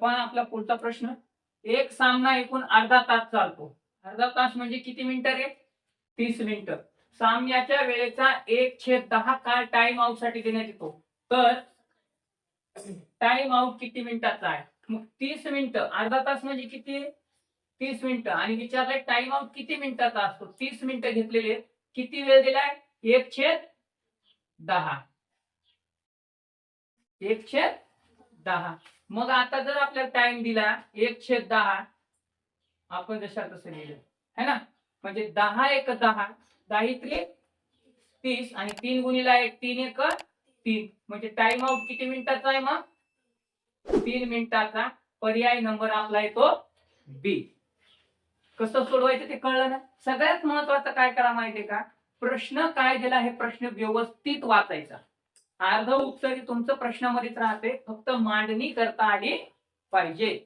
पण आपला पुढचा प्रश्न एक सामना एकूण अर्धा तास चालतो. अर्धा तास म्हणजे किती मिनिटं रे? तीस मिनिटं. सामन्याच्या वेळेचा एक छेद दहा काळ टाइम आउटसाठी देण्यात येतो. तर टाइम आउट किती मिनिटाचा आहे? मग तीस मिनिटं. अर्धा तास म्हणजे किती? तीस मिनिटं. आणि विचारलंय टाइम आउट किती मिनिटाचा असतो? तीस मिनिटं घेतलेले. किती वेळ दिलाय? एक छेद दहा. एक छेद दहा. मग आता जर आपल्याला टाइम दिला एक छेद दहा आपण जशा तसं लिहिलं. है ना? म्हणजे दहा एक दहा दहा इकडे तीस आणि तीन गुणीला एक तीन एक तीन. म्हणजे टाइम आउट किती मिनिटाचा आहे मग? तीन मिनिटाचा पर्याय नंबर आपला येतो बी कसं सोडवायचं ते कळलं ना? सगळ्यात महत्वाचं काय करा माहितीये का? प्रश्न काय दिला हे प्रश्न व्यवस्थित वाचायचा. अर्ध उत्तर तुमचं प्रश्नामध्येच राहते. फक्त मांडणी करता आली पाहिजे.